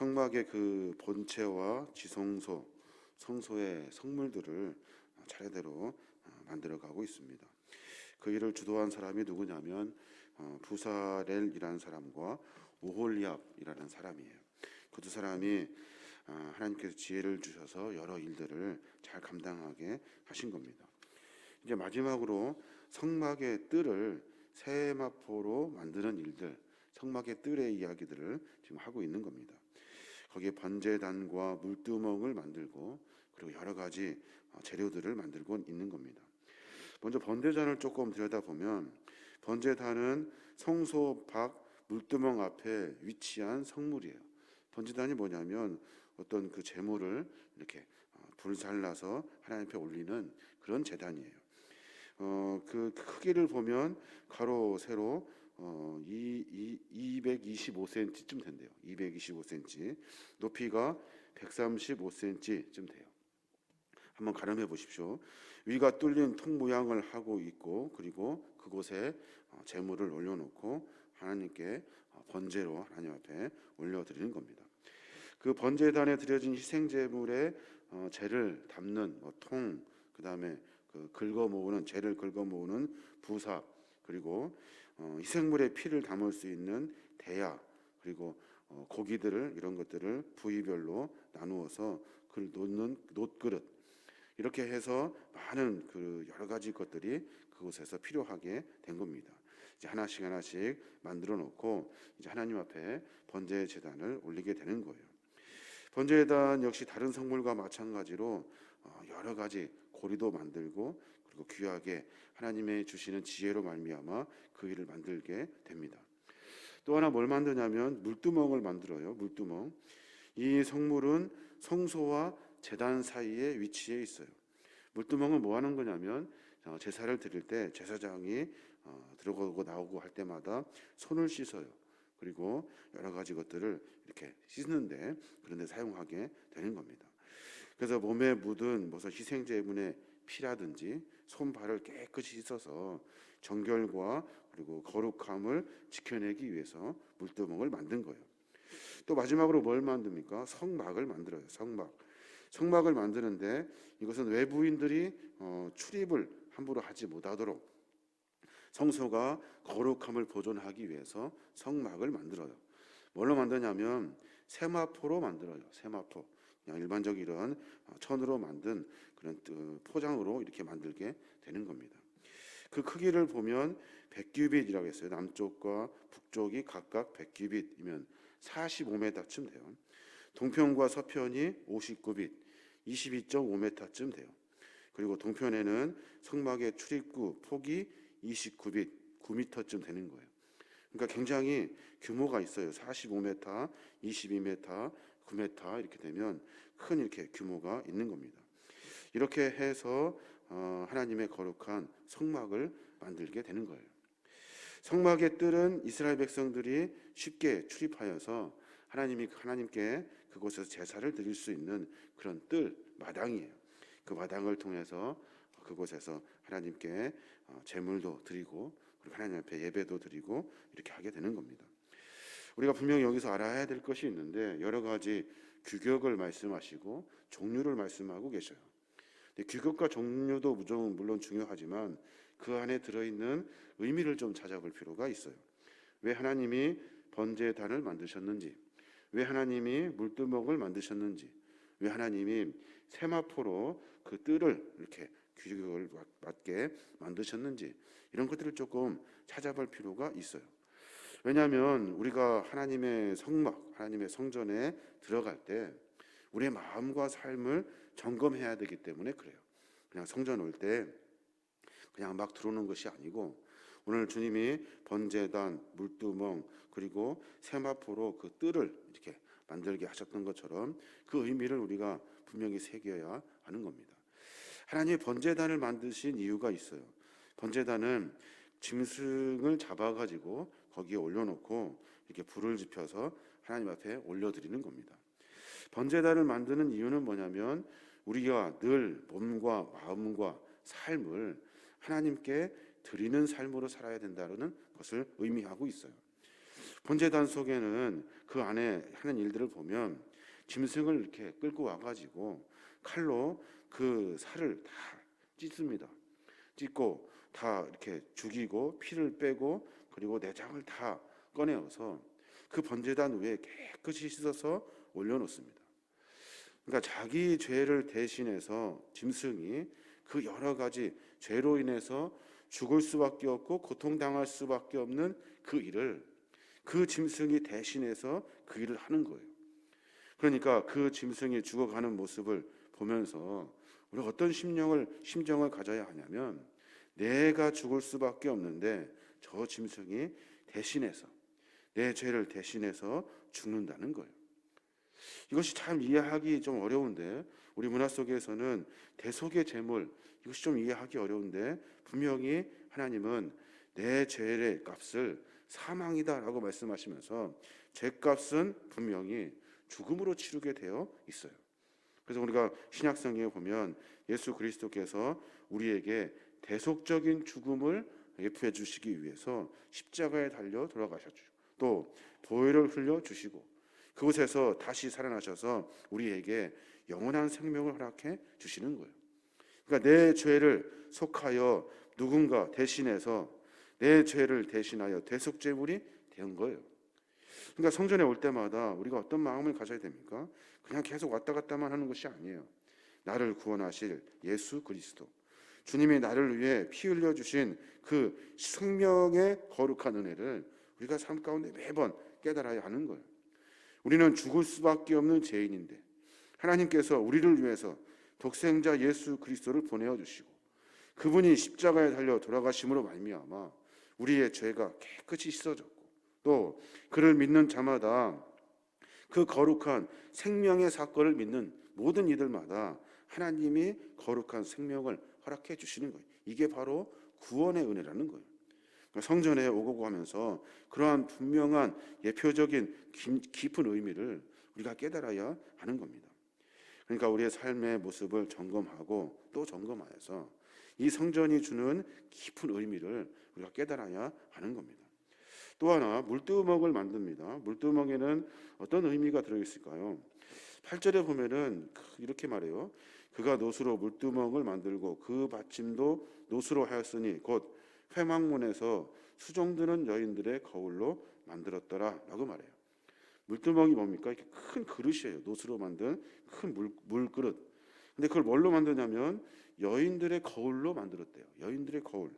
성막의 그 본체와 지성소, 성소의 성물들을 차례대로 어, 만들어가고 있습니다. 그 일을 주도한 사람이 누구냐면 어, 부사렐이라는 사람과 오홀리압이라는 사람이에요. 그 두 사람이 아, 하나님께서 지혜를 주셔서 여러 일들을 잘 감당하게 하신 겁니다. 이제 마지막으로 성막의 뜰을 세마포로 만드는 일들, 성막의 뜰의 이야기들을 지금 하고 있는 겁니다. 거기에 번제단과 물두멍을 만들고 그리고 여러 가지 어, 재료들을 만들고 있는 겁니다. 먼저 번제단을 조금 들여다보면 번제단은 성소 밖 물두멍 앞에 위치한 성물이에요. 번제단이 뭐냐면 어떤 그 제물을 이렇게 어, 불살라서 하나님 앞에 올리는 그런 제단이에요. 어, 그 크기를 보면 가로 세로 어, 이, 이, 225cm쯤 된대요. 225cm. 높이가 135cm쯤 돼요. 한번 가늠해 보십시오. 위가 뚫린 통 모양을 하고 있고 그리고 그곳에 어, 제물을 올려놓고 하나님께 어, 번제로 하나님 앞에 올려드리는 겁니다. 그 번제단에 드려진 희생 제물에 어, 재를 담는 뭐 통, 그 다음에 그 긁어 모으는 재를 긁어 모으는 부삽, 그리고 어, 희생물의 피를 담을 수 있는 대야, 그리고 어, 고기들을 이런 것들을 부위별로 나누어서 그 놓는 놋그릇 이렇게 해서 많은 그 여러 가지 것들이 그곳에서 필요하게 된 겁니다. 이제 하나씩 하나씩 만들어 놓고 이제 하나님 앞에 번제 제단을 올리게 되는 거예요. 번제단 역시 다른 성물과 마찬가지로 어, 여러 가지 고리도 만들고 그리고 귀하게 하나님의 주시는 지혜로 말미암아 그 일을 만들게 됩니다. 또 하나 뭘 만드냐면 물두멍을 만들어요. 물두멍. 이 성물은 성소와 제단 사이에 위치해 있어요. 물두멍은 뭐 하는 거냐면 어, 제사를 드릴 때 제사장이 어, 들어가고 나오고 할 때마다 손을 씻어요. 그리고 여러 가지 것들을 이렇게 씻는데 그런 데 사용하게 되는 겁니다. 그래서 몸에 묻은 무슨 희생 제물의 피라든지 손발을 깨끗이 씻어서 정결과 그리고 거룩함을 지켜내기 위해서 물두멍을 만든 거예요. 또 마지막으로 뭘 만듭니까? 성막을 만들어요. 성막. 성막을 만드는데 이것은 외부인들이 어, 출입을 함부로 하지 못하도록 성소가 거룩함을 보존하기 위해서 성막을 만들어요. 뭘로 만드냐면 세마포로 만들어요. 세마포. 그냥 일반적인 이런 어, 천으로 만든 그런 그 포장으로 이렇게 만들게 되는 겁니다. 그 크기를 보면 100규빗이라고 했어요. 남쪽과 북쪽이 각각 100규빗이면 45m쯤 돼요. 동편과 서편이 59빛, 22.5m쯤 돼요. 그리고 동편에는 성막의 출입구 폭이 29빛, 9m쯤 되는 거예요. 그러니까 굉장히 규모가 있어요. 45m, 22m, 9m 이렇게 되면 큰 이렇게 규모가 있는 겁니다. 이렇게 해서 어, 하나님의 거룩한 성막을 만들게 되는 거예요. 성막의 뜰은 이스라엘 백성들이 쉽게 출입하여서 하나님이 하나님께 그곳에서 제사를 드릴 수 있는 그런 뜰 마당이에요. 그 마당을 통해서 그곳에서 하나님께 어, 제물도 드리고 그리고 하나님 앞에 예배도 드리고 이렇게 하게 되는 겁니다. 우리가 분명히 여기서 알아야 될 것이 있는데 여러 가지 규격을 말씀하시고 종류를 말씀하고 계셔요. 규격과 종류도 물론 중요하지만 그 안에 들어있는 의미를 좀 찾아볼 필요가 있어요. 왜 하나님이 번제단을 만드셨는지, 왜 하나님이 물두멍을 만드셨는지, 왜 하나님이 세마포로 그 뜰을 이렇게 규격을 맞게 만드셨는지 이런 것들을 조금 찾아볼 필요가 있어요. 왜냐하면 우리가 하나님의 성막, 하나님의 성전에 들어갈 때 우리의 마음과 삶을 점검해야 되기 때문에 그래요. 그냥 성전 올 때 그냥 막 들어오는 것이 아니고 오늘 주님이 번제단, 물두멍 그리고 세마포로 그 뜰을 이렇게 만들게 하셨던 것처럼 그 의미를 우리가 분명히 새겨야 하는 겁니다. 하나님의 번제단을 만드신 이유가 있어요. 번제단은 짐승을 잡아가지고 거기에 올려놓고 이렇게 불을 지펴서 하나님 앞에 올려드리는 겁니다. 번제단을 만드는 이유는 뭐냐면 우리가 늘 몸과 마음과 삶을 하나님께 드리는 삶으로 살아야 된다는 것을 의미하고 있어요. 번제단 속에는 그 안에 하는 일들을 보면 짐승을 이렇게 끌고 와가지고 칼로 그 살을 다 찢습니다. 찢고 다 이렇게 죽이고 피를 빼고 그리고 내장을 다 꺼내어서 그 번제단 위에 깨끗이 씻어서 올려놓습니다. 그러니까 자기 죄를 대신해서 짐승이 그 여러 가지 죄로 인해서 죽을 수밖에 없고 고통당할 수밖에 없는 그 일을 그 짐승이 대신해서 그 일을 하는 거예요. 그러니까 그 짐승이 죽어가는 모습을 보면서 우리가 어떤 심령을 심정을 가져야 하냐면 내가 죽을 수밖에 없는데 저 짐승이 대신해서 내 죄를 대신해서 죽는다는 거예요. 이것이 참 이해하기 좀 어려운데 우리 문화 속에서는 대속의 제물 이것이 좀 이해하기 어려운데 분명히 하나님은 내 죄의 값을 사망이다라고 말씀하시면서 죄값은 분명히 죽음으로 치르게 되어 있어요. 그래서 우리가 신약 성경에 보면 예수 그리스도께서 우리에게 대속적인 죽음을 예표해 주시기 위해서 십자가에 달려 돌아가셨죠. 또 보혈을 흘려 주시고 그곳에서 다시 살아나셔서 우리에게 영원한 생명을 허락해 주시는 거예요. 그러니까 내 죄를 속하여 누군가 대신해서 내 죄를 대신하여 대속제물이 된 거예요. 그러니까 성전에 올 때마다 우리가 어떤 마음을 가져야 됩니까? 그냥 계속 왔다 갔다만 하는 것이 아니에요. 나를 구원하실 예수 그리스도. 주님이 나를 위해 피 흘려 주신 그 생명의 거룩한 은혜를 우리가 삶 가운데 매번 깨달아야 하는 거예요. 우리는 죽을 수밖에 없는 죄인인데 하나님께서 우리를 위해서 독생자 예수 그리스도를 보내어 주시고 그분이 십자가에 달려 돌아가심으로 말미암아 우리의 죄가 깨끗이 씻어졌고 또 그를 믿는 자마다 그 거룩한 생명의 사건을 믿는 모든 이들마다 하나님이 거룩한 생명을 허락해 주시는 거예요. 이게 바로 구원의 은혜라는 거예요. 그러니까 성전에 오고 가면서 그러한 분명한 예표적인 깊은 의미를 우리가 깨달아야 하는 겁니다. 그러니까 우리의 삶의 모습을 점검하고 또 점검하여서 이 성전이 주는 깊은 의미를 우리가 깨달아야 하는 겁니다. 또 하나 물두멍을 만듭니다. 물두멍에는 어떤 의미가 들어 있을까요? 8절에 보면은 이렇게 말해요. 그가 노수로 물두멍을 만들고 그 받침도 노수로 하였으니 곧 회막문에서 수종드는 여인들의 거울로 만들었더라라고 말해요. 물두멍이 뭡니까? 이렇게 큰 그릇이에요. 노수로 만든 큰 물, 물그릇. 근데 그걸 뭘로 만드냐면 여인들의 거울로 만들었대요. 여인들의 거울.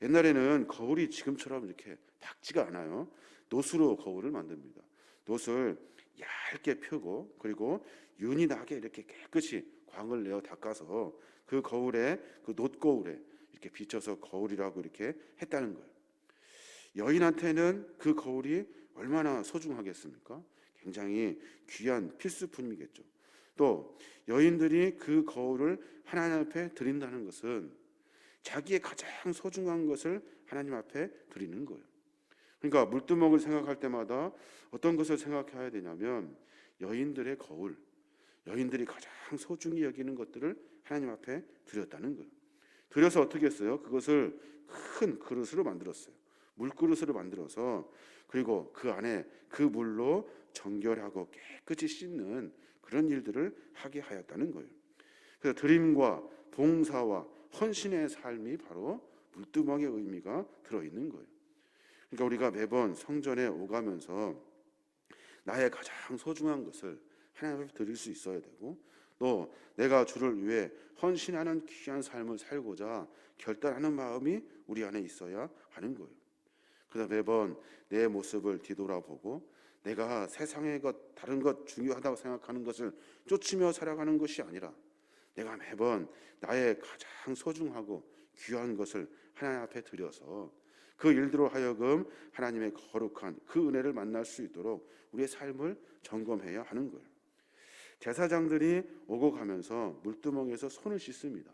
옛날에는 거울이 지금처럼 이렇게 밝지가 않아요. 노수로 거울을 만듭니다. 노을 얇게 펴고 그리고 윤이 나게 이렇게 깨끗이 광을 내어 닦아서 그 거울에 그 놋거울에 이렇게 비춰서 거울이라고 이렇게 했다는 거예요. 여인한테는 그 거울이 얼마나 소중하겠습니까? 굉장히 귀한 필수품이겠죠. 또 여인들이 그 거울을 하나님 앞에 드린다는 것은 자기의 가장 소중한 것을 하나님 앞에 드리는 거예요. 그러니까 물두멍을 생각할 때마다 어떤 것을 생각해야 되냐면 여인들의 거울, 여인들이 가장 소중히 여기는 것들을 하나님 앞에 드렸다는 거예요. 드려서 어떻게 했어요? 그것을 큰 그릇으로 만들었어요. 물그릇으로 만들어서 그리고 그 안에 그 물로 정결하고 깨끗이 씻는 그런 일들을 하게 하였다는 거예요. 그래서 드림과 봉사와 헌신의 삶이 바로 물두멍의 의미가 들어 있는 거예요. 그러니까 우리가 매번 성전에 오가면서 나의 가장 소중한 것을 하나님 앞에 드릴 수 있어야 되고 또 내가 주를 위해 헌신하는 귀한 삶을 살고자 결단하는 마음이 우리 안에 있어야 하는 거예요. 그래서 매번 내 모습을 뒤돌아보고 내가 세상의 것 다른 것 중요하다고 생각하는 것을 쫓으며 살아가는 것이 아니라 내가 매번 나의 가장 소중하고 귀한 것을 하나님 앞에 드려서 그 일들로 하여금 하나님의 거룩한 그 은혜를 만날 수 있도록 우리의 삶을 점검해야 하는 거예요. 제사장들이 오고 가면서 물두멍에서 손을 씻습니다.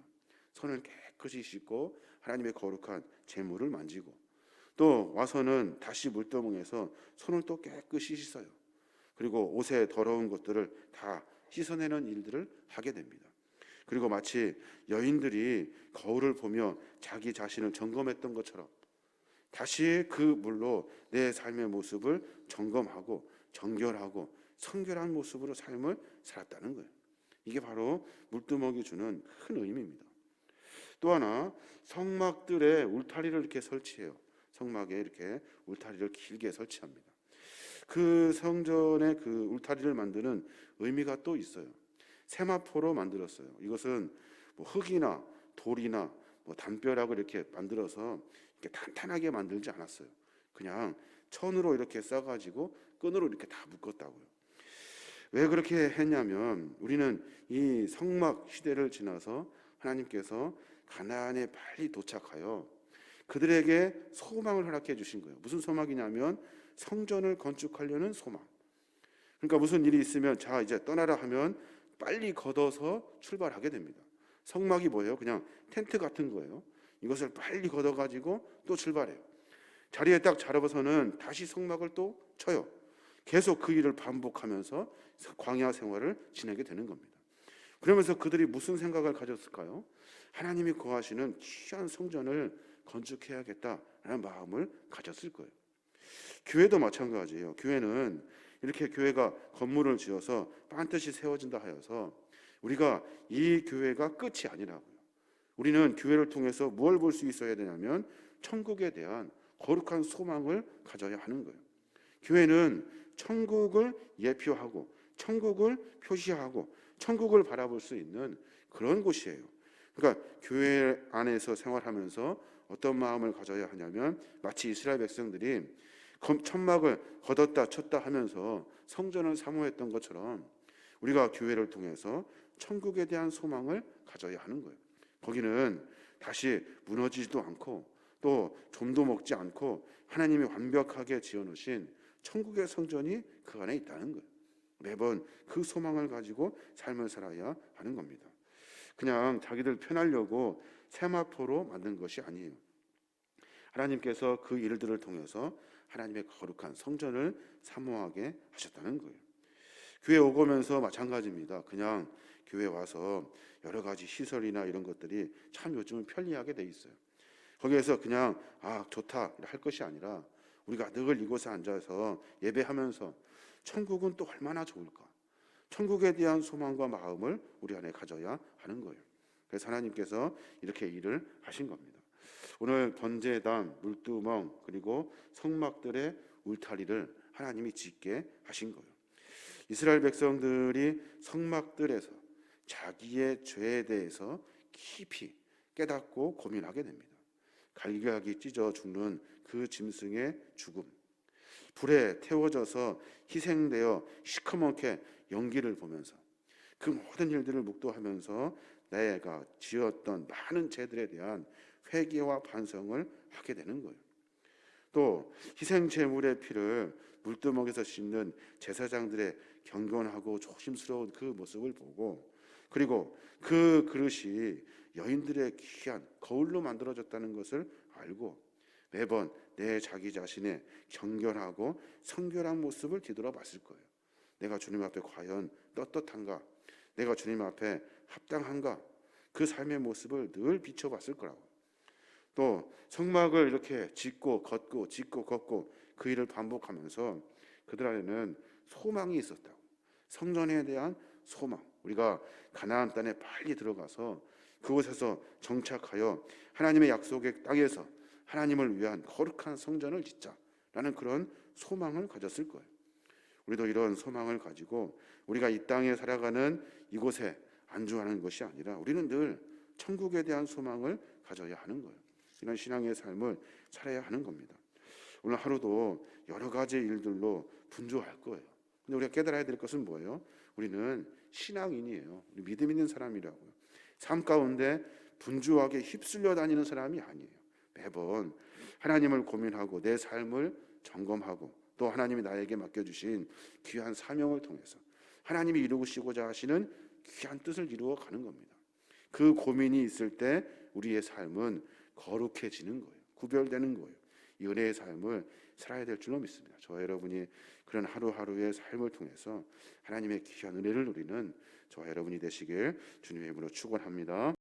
손을 깨끗이 씻고 하나님의 거룩한 제물을 만지고 또 와서는 다시 물두멍에서 손을 또 깨끗이 씻어요. 그리고 옷에 더러운 것들을 다 씻어내는 일들을 하게 됩니다. 그리고 마치 여인들이 거울을 보며 자기 자신을 점검했던 것처럼 다시 그 물로 내 삶의 모습을 점검하고 정결하고 성결한 모습으로 삶을 살았다는 거예요. 이게 바로 물두멍이 주는 큰 의미입니다. 또 하나 성막들의 울타리를 이렇게 설치해요. 성막에 이렇게 울타리를 길게 설치합니다. 그 성전의 그 울타리를 만드는 의미가 또 있어요. 세마포로 만들었어요. 이것은 뭐 흙이나 돌이나 뭐 담벼락을 이렇게 만들어서 이렇게 탄탄하게 만들지 않았어요. 그냥 천으로 이렇게 싸가지고 끈으로 이렇게 다 묶었다고요. 왜 그렇게 했냐면 우리는 이 성막 시대를 지나서 하나님께서 가나안에 빨리 도착하여 그들에게 소망을 허락해 주신 거예요. 무슨 소망이냐면 성전을 건축하려는 소망. 그러니까 무슨 일이 있으면 자 이제 떠나라 하면 빨리 걷어서 출발하게 됩니다. 성막이 뭐예요? 그냥 텐트 같은 거예요. 이것을 빨리 걷어 가지고 또 출발해요. 자리에 딱 잡아서는 다시 성막을 또 쳐요. 계속 그 일을 반복하면서 광야 생활을 지내게 되는 겁니다. 그러면서 그들이 무슨 생각을 가졌을까요? 하나님이 거하시는 귀한 성전을 건축해야겠다라는 마음을 가졌을 거예요. 교회도 마찬가지예요. 교회는 이렇게 교회가 건물을 지어서 반드시 세워진다 하여서 우리가 이 교회가 끝이 아니라고요. 우리는 교회를 통해서 무엇을 볼 수 있어야 되냐면 천국에 대한 거룩한 소망을 가져야 하는 거예요. 교회는 천국을 예표하고 천국을 표시하고 천국을 바라볼 수 있는 그런 곳이에요. 그러니까 교회 안에서 생활하면서 어떤 마음을 가져야 하냐면 마치 이스라엘 백성들이 천막을 걷었다 쳤다 하면서 성전을 사모했던 것처럼 우리가 교회를 통해서 천국에 대한 소망을 가져야 하는 거예요. 거기는 다시 무너지지도 않고 또 좀도 먹지 않고 하나님이 완벽하게 지어 놓으신 천국의 성전이 그 안에 있다는 거예요. 매번 그 소망을 가지고 삶을 살아야 하는 겁니다. 그냥 자기들 편하려고 세마포로 만든 것이 아니에요. 하나님께서 그 일들을 통해서 하나님의 거룩한 성전을 사모하게 하셨다는 거예요. 교회 오고면서 마찬가지입니다. 그냥 교회 와서 여러 가지 시설이나 이런 것들이 참 요즘은 편리하게 돼 있어요. 거기에서 그냥 아 좋다 할 것이 아니라 우리가 늘 이곳에 앉아서 예배하면서 천국은 또 얼마나 좋을까? 천국에 대한 소망과 마음을 우리 안에 가져야 하는 거예요. 그래서 하나님께서 이렇게 일을 하신 겁니다. 오늘 번제단, 물두멍 그리고 성막들의 울타리를 하나님이 짓게 하신 거예요. 이스라엘 백성들이 성막들에서 자기의 죄에 대해서 깊이 깨닫고 고민하게 됩니다. 갈기갈기 찢어 죽는 그 짐승의 죽음, 불에 태워져서 희생되어 시커멓게 연기를 보면서 그 모든 일들을 묵도하면서 내가 지었던 많은 죄들에 대한 회개와 반성을 하게 되는 거예요. 또 희생 제물의 피를 물두멍에서 씻는 제사장들의 경건하고 조심스러운 그 모습을 보고 그리고 그 그릇이 여인들의 귀한 거울로 만들어졌다는 것을 알고 매번 내 자기 자신의 경결하고 성결한 모습을 뒤돌아 봤을 거예요. 내가 주님 앞에 과연 떳떳한가? 내가 주님 앞에 합당한가? 그 삶의 모습을 늘 비춰봤을 거라고. 또 성막을 이렇게 짓고 걷고 짓고 걷고 그 일을 반복하면서 그들 안에는 소망이 있었다고. 성전에 대한 소망. 우리가 가나안 땅에 빨리 들어가서 그곳에서 정착하여 하나님의 약속의 땅에서 하나님을 위한 거룩한 성전을 짓자라는 그런 소망을 가졌을 거예요. 우리도 이런 소망을 가지고 우리가 이 땅에 살아가는 이곳에 안주하는 것이 아니라 우리는 늘 천국에 대한 소망을 가져야 하는 거예요. 이런 신앙의 삶을 살아야 하는 겁니다. 오늘 하루도 여러 가지 일들로 분주할 거예요. 근데 우리가 깨달아야 될 것은 뭐예요? 우리는 신앙인이에요. 믿음 있는 사람이라고요. 삶 가운데 분주하게 휩쓸려 다니는 사람이 아니에요. 매번 하나님을 고민하고 내 삶을 점검하고 또 하나님이 나에게 맡겨주신 귀한 사명을 통해서 하나님이 이루시고자 하시는 귀한 뜻을 이루어 가는 겁니다. 그 고민이 있을 때 우리의 삶은 거룩해지는 거예요. 구별되는 거예요. 이 은혜의 삶을 살아야 될 줄로 믿습니다. 저와 여러분이 그런 하루하루의 삶을 통해서 하나님의 귀한 은혜를 누리는 저와 여러분이 되시길 주님의 이름으로 축원합니다.